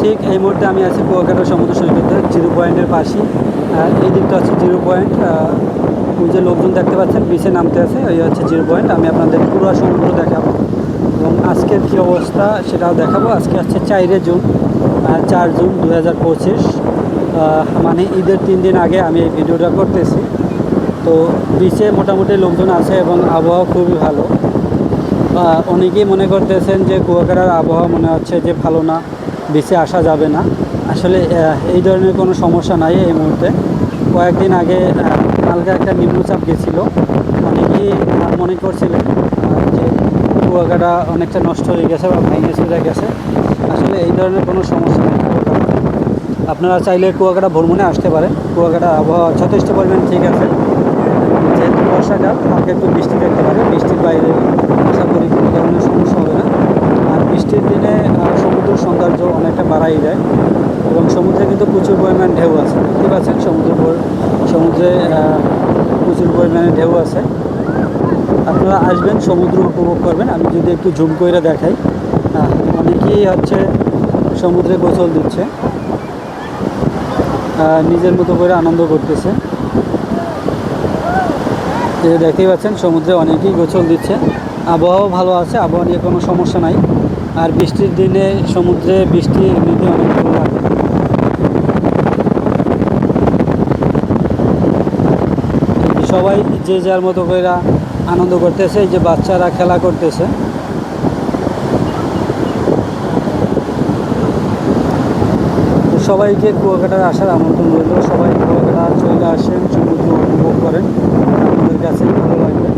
ঠিক এই মুহূর্তে আমি আছি কুয়াকাটা সমুদ্র সৈকতে জিরো পয়েন্টের পাশে এই দিকটা হচ্ছে জিরো পয়েন্ট। ওই যে লোকজন দেখতে পাচ্ছেন বিচে নামতে আছে, ওই হচ্ছে জিরো পয়েন্ট। আমি আপনাদের পুরো সমুদ্র দেখাবো। এবং আজকের কী অবস্থা সেটাও দেখাবো। আজকে হচ্ছে চাইরে জুন চার জুন দু হাজার পঁচিশ। মানে ঈদের তিন দিন আগে আমি এই ভিডিওটা করতেছি। তো বিচে মোটামুটি লোকজন আছে এবং আবহাওয়া খুবই ভালো। অনেকেই মনে করতেছেন যে কুয়াকাটার আবহাওয়া মনে হচ্ছে যে ভালো না। বেশি আসা যাবে না। আসলে এই ধরনের কোনো সমস্যা নাই এই মুহূর্তে। কয়েকদিন আগে হালকা একটা নিম্নচাপ গেছিল। অনেকেই আহ, মনে করছিলেন? যে কুয়াকাটা অনেকটা নষ্ট হয়ে গেছে বা ভেঙে চলে গেছে। আসলে এই ধরনের কোনো সমস্যা নেই আপনারা চাইলে কুয়াকাটা ভ্রমণে আসতে পারেন। কুয়াকাটা আবহাওয়া যথেষ্ট পরিমাণ ঠিক আছে। যেহেতু বর্ষাকাল হালকা একটু বৃষ্টি দেখতে পারে বৃষ্টির বাইরে আশা করি কোনো ধরনের সমস্যা হবে না আর বৃষ্টির দিনে আহ, সমুদ্রের সৌন্দর্য বাড়াই দেয় এবং সমুদ্রে কিন্তু প্রচুর পরিমাণ ঢেউ আছে। দেখতে পাচ্ছেন সমুদ্র সমুদ্রে প্রচুর পরিমাণে ঢেউ আছে। আপনারা আসবেন, সমুদ্র উপভোগ করবেন। আমি যদি একটু ঝুম করে দেখাই। অনেকেই হচ্ছে সমুদ্রে গোসল দিচ্ছে। নিজের মতো করে আনন্দ করতেছে। দেখতেই পাচ্ছেন, সমুদ্রে অনেকেই গোসল দিচ্ছে। আবহাওয়াও ভালো আছে, আবহাওয়া নিয়ে কোনো সমস্যা নাই। আর বৃষ্টির দিনে সমুদ্রে বৃষ্টি এমনিতে অনেক ভালো লাগে। সবাই যে যার মতো করে আনন্দ করতেছে যে বাচ্চারা খেলা করতেছে। সবাইকে কুয়াকাটার আসার আমন্ত্রণ রইল। সবাই কুয়াকাটা চলে আসেন, সমুদ্র উপভোগ করেন। আমাদের কাছে ভালো লাগবে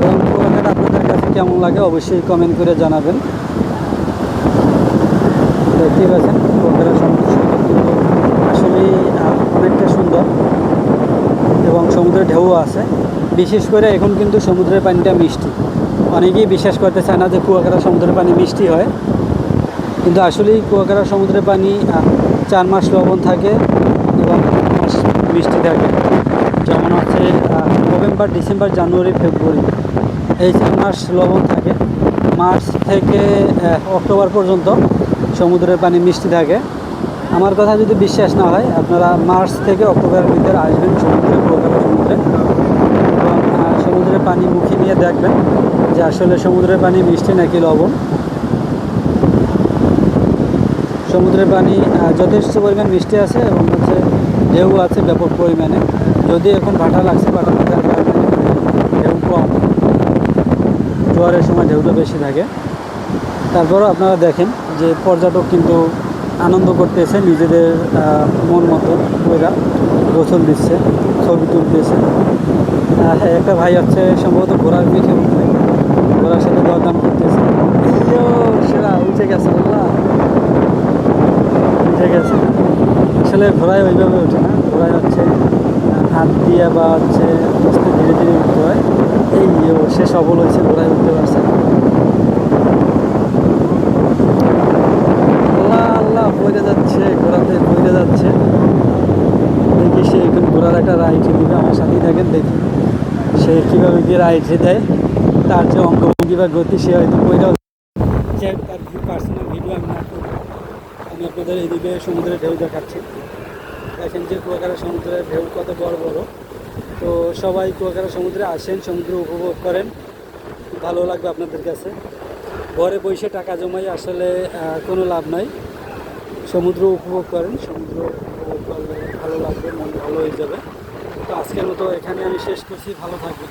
এবং কুয়াকাটা আপনাদের কাছে কেমন লাগে অবশ্যই কমেন্ট করে জানাবেন। দেখতেই পাচ্ছেন সমুদ্র আসলেই অনেকটা সুন্দর এবং সমুদ্রের ঢেউও আছে। বিশেষ করে এখন কিন্তু সমুদ্রের পানিটা মিষ্টি। অনেকেই বিশ্বাস করতে চায় না যে কুয়াকাটা সমুদ্রের পানি মিষ্টি হয়। কিন্তু আসলেই কুয়াকাটা সমুদ্রের পানি চার মাস লবণ থাকে এবং মাস মিষ্টি থাকে। যেমন হচ্ছে নভেম্বর, ডিসেম্বর, জানুয়ারি, ফেব্রুয়ারি। এই চার মাস লবণ থাকে, মার্চ থেকে অক্টোবর পর্যন্ত সমুদ্রের পানি মিষ্টি থাকে। আমার কথা যদি বিশ্বাস না হয়, আপনারা মার্চ থেকে অক্টোবরের ভিতরে আসবেন সমুদ্রে কুয়াকাটা সমুদ্রে এবং সমুদ্রের পানি মুখে নিয়ে দেখবেন যে আসলে সমুদ্রের পানি মিষ্টি নাকি লবণ। সমুদ্রের পানি যথেষ্ট পরিমাণ মিষ্টি আছে এবং হচ্ছে ঢেউ আছে ব্যাপক পরিমাণে। যদি এখন ভাটা লাগছে, ভাটা লাগার কারণে ঢেউ কম। জোয়ারের সময় ঢেউটা বেশি থাকে, তারপরও আপনারা দেখেন যে পর্যটক কিন্তু আনন্দ করতেছে, নিজেদের মন মতো ওইরা গোসল দিচ্ছে, ছবি তুলতেছে। একটা ভাই হচ্ছে সম্ভবত ঘোড়ার পিঠে উঠবে ঘোড়ার সাথে দরদাম করতেছে। সেরা, উঠে গেছে, আল্লাহ। উঠে গেছে। আসলে ঘোড়ায় ওইভাবে ওঠে না, ঘোড়ায় হচ্ছে হাত দিয়ে বা হচ্ছে আস্তে ধীরে ধীরে উঠতে হয়। এই সে সফল হয়েছে ঘোড়ায় উঠতে পারছে আল্লাহ আল্লাহ পড়ে যাচ্ছে ঘোড়াতে পড়ে যাচ্ছে। দেখি সে এখন ঘোড়ার একটা রাইড দিবে। আমার সাথেই থাকেন, দেখি সে কীভাবে গিয়ে রাইড দেয়। তার যে অঙ্গভঙ্গি বা গতি, সে হয়তো পড়েও তার পার্সোনাল ভিডিও আমি না আমি আপনাদের এদিকে সমুদ্রের ঢেউ দেখাচ্ছি। দেখেন যে কুয়াকাটা সমুদ্রের ঢেউ কত বড় বড়। তো সবাই কুয়াকাটা সমুদ্রে আসেন, সমুদ্র উপভোগ করেন। ভালো লাগবে আপনাদের কাছে। ঘরে বসে টাকা জমাই আসলে কোনো লাভ নাই। সমুদ্র উপভোগ করেন, সমুদ্র উপভোগ করলে ভালো লাগবে, মন ভালো হয়ে যাবে। তো আজকের মতো এখানে আমি শেষ করছি, ভালো থাকবেন।